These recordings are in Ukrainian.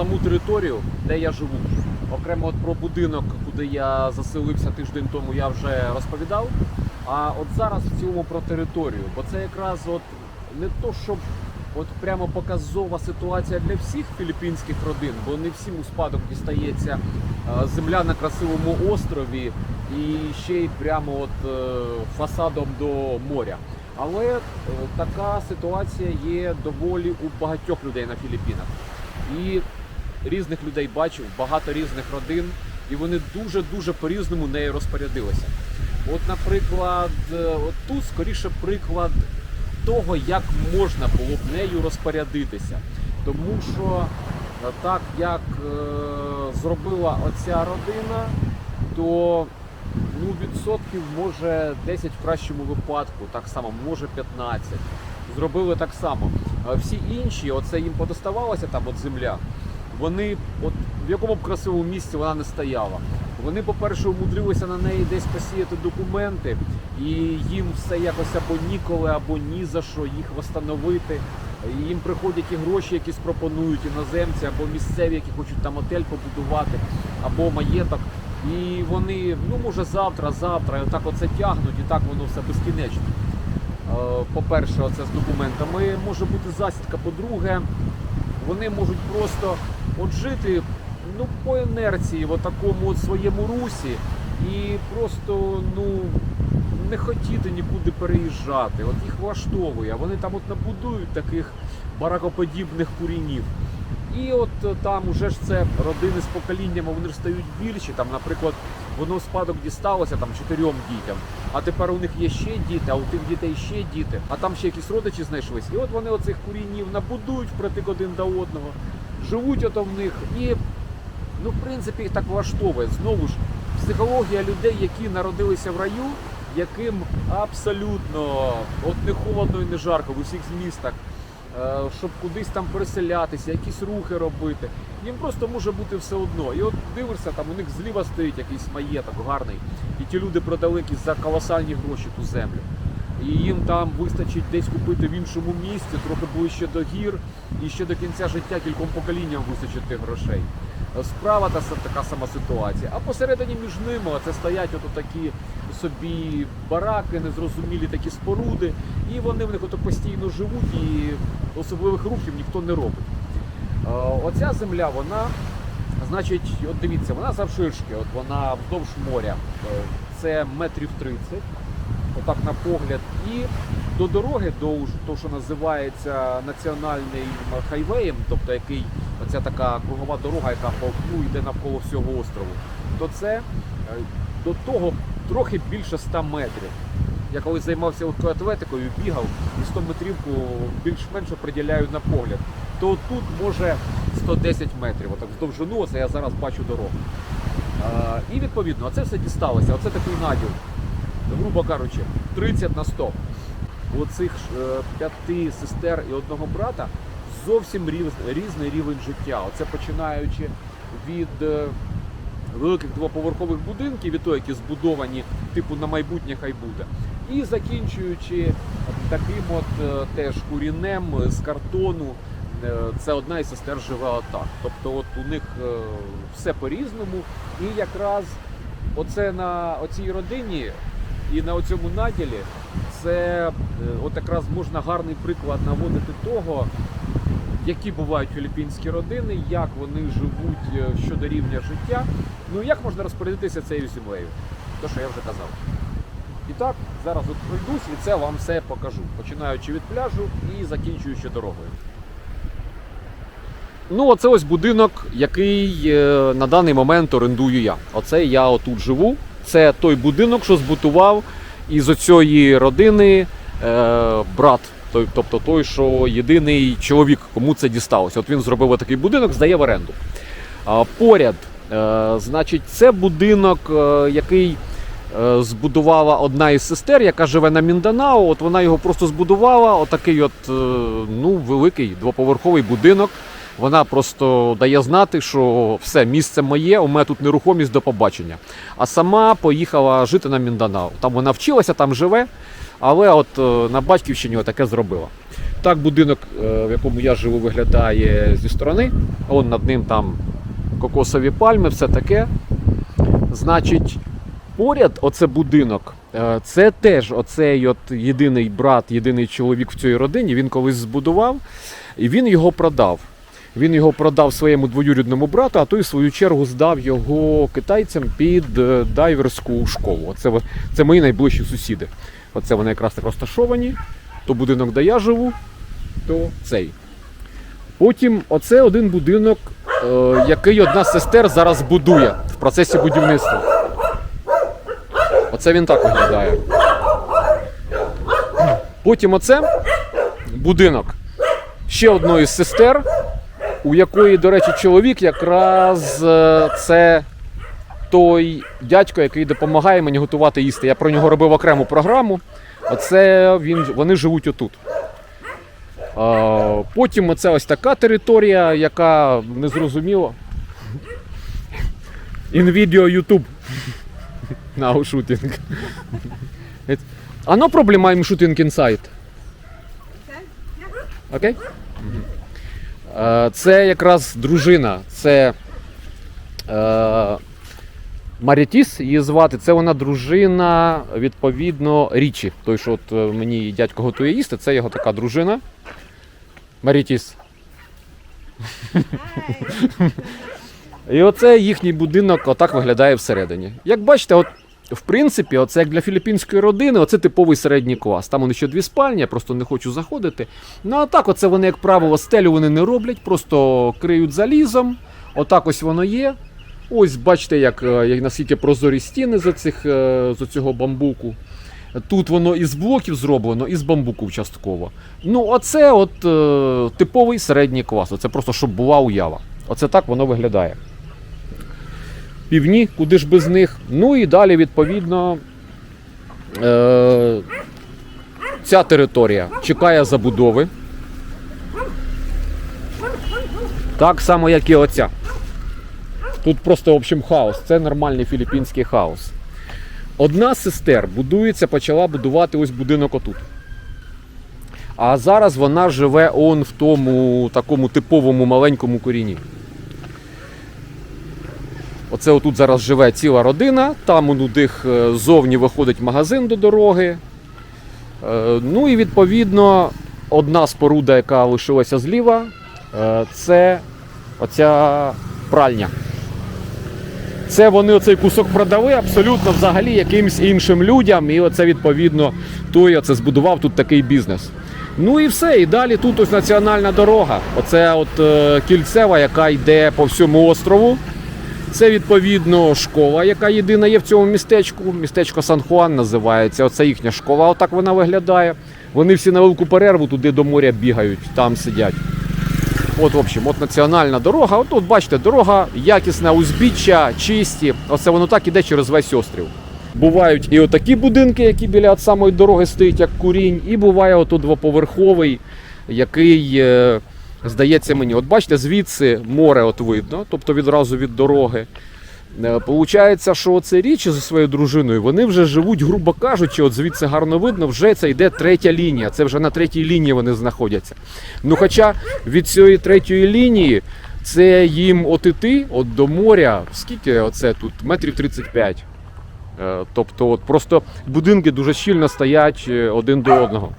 Саму територію, де я живу. Окремо от про будинок, куди я заселився тиждень тому, я вже розповідав. А от зараз в цілому про територію, бо це якраз от не то, щоб от прямо показова ситуація для всіх філіппінських родин, бо не всім у спадок дістається е, земля на красивому острові і ще й прямо от е, фасадом до моря. Але е, така ситуація є доволі у багатьох людей на Філіппінах. І різних людей бачив, багато різних родин, і вони дуже-дуже по-різному нею розпорядилися. От, наприклад, е, от тут скоріше приклад того, як можна було б нею розпорядитися. Тому що е, так як е, зробила оця родина, то ну, відсотків може 10 в кращому випадку, так само, може 15. Зробили так само. А всі інші, оце їм подоставалася там от земля. Вони, от в якому б красивому місці вона не стояла. Вони, по-перше, умудрилися на неї десь посіяти документи, і їм все якось або ніколи, або ні за що їх встановити. Їм приходять і гроші, якісь пропонують іноземці, або місцеві, які хочуть там отель побудувати, або маєток. І вони, ну може завтра, завтра, і отак оце тягнуть, і так воно все безкінечно. Е, По-перше, оце з документами може бути засідка. По-друге, вони можуть просто от жити ну, по інерції, в такому своєму русі, і просто ну, не хотіти нікуди переїжджати. От їх влаштовує. Вони там от набудують таких баракоподібних курінів. І от е, там уже ж це родини з поколіннями, вони ж стають більші. Там, наприклад, воно в спадок дісталося там чотирьом дітям, а тепер у них є ще діти, а у тих дітей ще діти, а там ще якісь родичі знайшлись. І от вони оцих курінів набудують впритик один до одного, живуть ото в них і ну, в принципі, їх так влаштовує. Знову ж, психологія людей, які народилися в раю, яким абсолютно от не холодно і не жарко в усіх містах, е, щоб кудись там переселятися, якісь рухи робити. Їм просто може бути все одно. І от дивишся, там у них зліва стоїть якийсь маєток гарний, і ті люди продали якісь за колосальні гроші ту землю. І їм там вистачить десь купити в іншому місці, трохи ближче до гір, і ще до кінця життя кільком поколінням вистачить тих грошей. Справа та така сама ситуація. А посередині між ними це стоять ото такі собі бараки, незрозумілі такі споруди, і вони в них ото постійно живуть, і особливих рухів ніхто не робить. Е, Оця земля, вона, значить, от дивіться, вона завширшки, от вона вздовж моря. Е, Це метрів 30, отак на погляд. І до дороги, до уж- то, що називається національним хайвеєм, тобто який оця така кругова дорога, яка по окну йде навколо всього острову, то це е, до того трохи більше 100 метрів. Я колись займався легкою атлетикою, бігав і 100 метрівку більш-менш приділяю на погляд. То тут може 110 метрів. Отак довжину, оце я зараз бачу дорогу. А, і відповідно, оце все дісталося. Оце такий наділ, грубо кажучи, 30 на 100. У цих е, п'яти сестер і одного брата зовсім різ, різний рівень життя. Оце починаючи від е, великих двоповерхових будинків, і то, які збудовані типу на майбутнє хай буде. І закінчуючи таким от е, теж курінем з картону. Це одна із сестер живе отак. Тобто, от у них все по-різному. І якраз оце на оцій родині і на цьому наділі це е, от якраз можна гарний приклад наводити того, які бувають філіппінські родини, як вони живуть е, щодо рівня життя. Ну і як можна розпорядитися цією землею? То, що я вже казав. І так, зараз от пройдусь і це вам все покажу, починаючи від пляжу і закінчуючи дорогою. Ну, оце ось будинок, який е, на даний момент орендую я. Оце я отут живу. Це той будинок, що збутував із оцієї родини е, брат. Тобто той, що єдиний чоловік, кому це дісталося. От він зробив такий будинок, здає в оренду. Поряд, е, значить, це будинок, е, який збудувала одна із сестер, яка живе на Мінданао. От вона його просто збудувала. Отакий от, е, ну, великий двоповерховий будинок. Вона просто дає знати, що все, місце моє, у мене тут нерухомість до побачення. А сама поїхала жити на Мінданао. Там вона вчилася, там живе, але от е, на батьківщині таке зробила. Так будинок, е, в якому я живу, виглядає зі сторони. Он над ним там кокосові пальми, все таке. Значить, поряд оце будинок. е, Це теж оцей от єдиний брат, єдиний чоловік в цій родині. Він колись збудував і він його продав. Він його продав своєму двоюрідному брату, а той в свою чергу здав його китайцям під е, дайверську школу. Оце, це мої найближчі сусіди. Оце вони якраз так розташовані. То будинок, де я живу, то цей. Потім оце один будинок, е, який одна з сестер зараз будує в процесі будівництва. Оце він так виглядає. Потім оце будинок ще одної з сестер, у якої, до речі, чоловік якраз е, це той дядько, який допомагає мені готувати їсти. Я про нього робив окрему програму. Оце він, вони живуть отут. Потім оце ось така територія, яка незрозуміло. Shooting. It- Ah, no problem, I'm shooting inside. Окей? Е, Це якраз дружина. Це е, Марітіс її звати. Це вона дружина, відповідно, Річі. Той, що от е, мені дядько готує їсти, це його така дружина. Марітіс. І оце їхній будинок отак виглядає всередині. Як бачите, от в принципі, оце як для філіппінської родини, оце типовий середній клас. Там вони ще дві спальні, я просто не хочу заходити. Ну а так, оце вони, як правило, стелю вони не роблять, просто криють залізом. Отак ось воно є. Ось бачите, як, е, як наскільки прозорі стіни з, цих, з цього бамбуку. Тут воно із блоків зроблено, і з бамбуку частково. Ну, оце от е, типовий середній клас. Це просто щоб була уява. Оце так воно виглядає. Півні, куди ж без них. Ну і далі, відповідно, е, ця територія чекає забудови. Так само, як і оця. Тут просто, в общем, хаос. Це нормальний філіппінський хаос. Одна з сестер будується, почала будувати ось будинок отут. А зараз вона живе он в тому такому типовому маленькому коріні. Оце отут зараз живе ціла родина, там у них е, ззовні виходить магазин до дороги. Е, Ну і відповідно одна споруда, яка лишилася зліва, е, це оця пральня. Це вони оцей кусок продали абсолютно взагалі якимсь іншим людям. І оце відповідно той оце збудував тут такий бізнес. Ну і все. І далі тут ось національна дорога. Оце от кільцева, яка йде по всьому острову. Це відповідно школа, яка єдина є в цьому містечку. Містечко Сан-Хуан називається. Оце їхня школа. Отак вона виглядає. Вони всі на велику перерву туди до моря бігають, там сидять. От, в общем, от національна дорога. От тут бачите, дорога якісна, узбіччя, чисті. Оце воно так іде через весь острів. Бувають і отакі будинки, які біля от самої дороги стоять, як курінь, і буває ото двоповерховий, який, е, здається мені, от бачите, звідси море от видно, тобто відразу від дороги. Е, Получається, що це річі зі своєю дружиною, вони вже живуть, грубо кажучи, от звідси гарно видно, вже це йде третя лінія. Це вже на третій лінії вони знаходяться. Ну, хоча від цієї третьої лінії це їм от іти, от до моря, скільки оце тут? Метрів 35. Е, Тобто, от просто будинки дуже щільно стоять е, один до одного.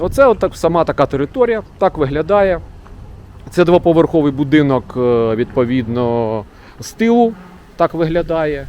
Оце от так, сама така територія, так виглядає. Це двоповерховий будинок, е, відповідно, з тилу так виглядає.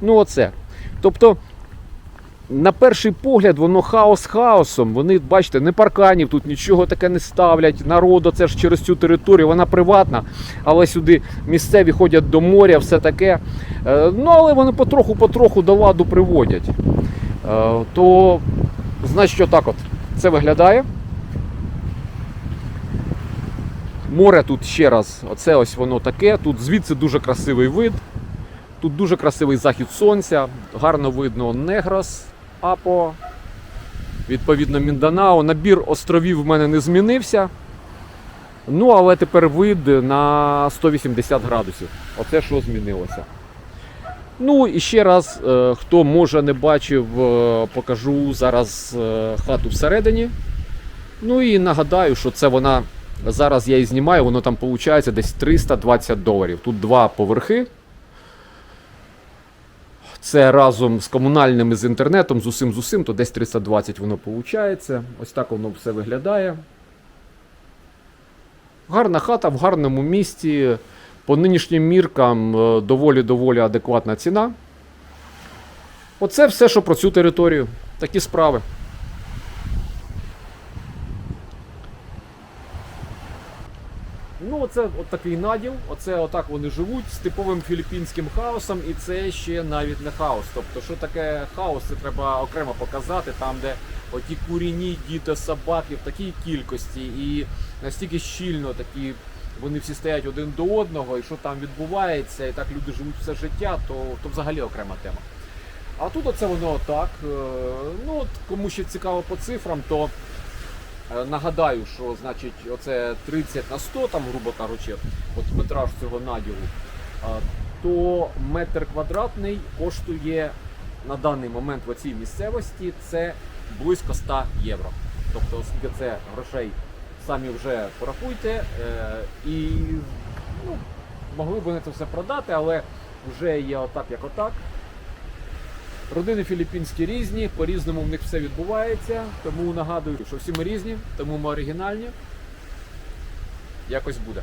Ну, оце. Тобто, на перший погляд, воно хаос хаосом. Вони, бачите, не парканів, тут нічого таке не ставлять. Народу, це ж через цю територію, вона приватна, але сюди місцеві ходять до моря, все таке. Е, Ну, але вони потроху-потроху до ладу приводять. Е, То, значить, отак от це виглядає. Море тут ще раз, оце ось воно таке. Тут звідси дуже красивий вид. Тут дуже красивий захід сонця, гарно видно Негрос, Апо, відповідно Мінданао. Набір островів в мене не змінився. Ну, але тепер вид на 180 градусів. Оце що змінилося. Ну і ще раз, е, хто може не бачив, е, покажу зараз е, хату всередині. Ну і нагадаю, що це вона. Зараз я її знімаю, воно там виходить десь 320 доларів. Тут два поверхи. Це разом з комунальним з інтернетом, з усім з усім, то десь 320 воно виходить. Ось так воно все виглядає. Гарна хата в гарному місті. По нинішнім міркам е, доволі-доволі адекватна ціна. Оце все, що про цю територію. Такі справи. Ну, оце от такий наділ, оце отак вони живуть з типовим філіппінським хаосом, і це ще навіть не хаос. Тобто, що таке хаос, це треба окремо показати, там, де оті куріні діти собаки в такій кількості, і настільки щільно такі вони всі стоять один до одного, і що там відбувається, і так люди живуть все життя, то, то взагалі окрема тема. А тут оце воно отак. е, Ну, от кому ще цікаво по цифрам, то Е, Нагадаю, що значить оце 30 на 100, там, грубо кажучи, от метраж цього наділу, то метр квадратний коштує на даний момент в цій місцевості це близько 100 євро. Тобто, оскільки це грошей самі вже порахуйте, е, і ну, могли б вони це все продати, але вже є отак, як отак. Родини філіппінські різні, по-різному в них все відбувається. Тому нагадую, що всі ми різні, тому ми оригінальні. Якось буде.